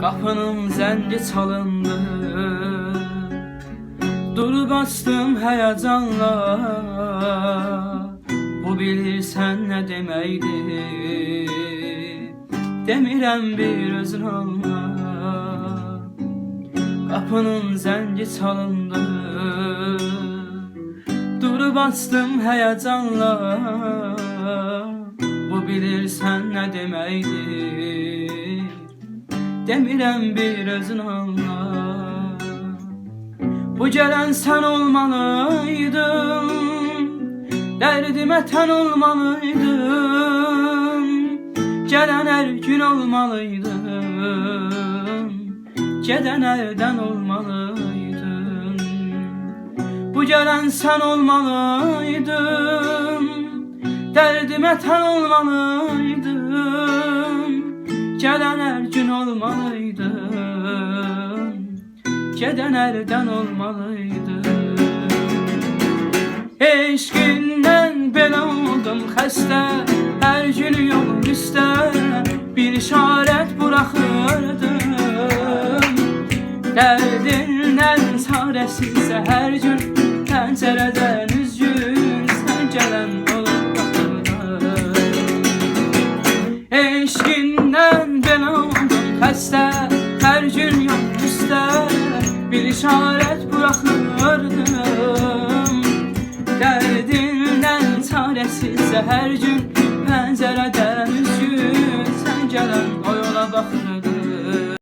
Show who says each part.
Speaker 1: Kapının zəngi çalındı. Dur bastım heyecanla. Bu bilirsən nə deməkdir Demirəm bir özün anla Kapının zəngi çalındı. Dur bastım heyecanla. Bu bilirsən nə deməkdir Demirəm bir özün anla Bu gələn sən olmalıydın. Dərdimə tən olmalıydın. Gələn hər gün olmalıydın. Gedən ərdən olmalıydın. Bu gələn sən olmalıydın. Dərdimə tən olmalıydın Gələn hər gün olmalıydın Gedən ərdən olmalıydın Eşqindən belə oldum xəstə Hər gün yolum üstə Bir işarət buraxırdım Dərdindən çarəsizsə hər gün Pəncərədən xəstə Hər gün yol Bir işarət buraxırdım Dərdindən çarəsizsə hər gün Pəncərədən üzgün Sən gələn o yola baxırdım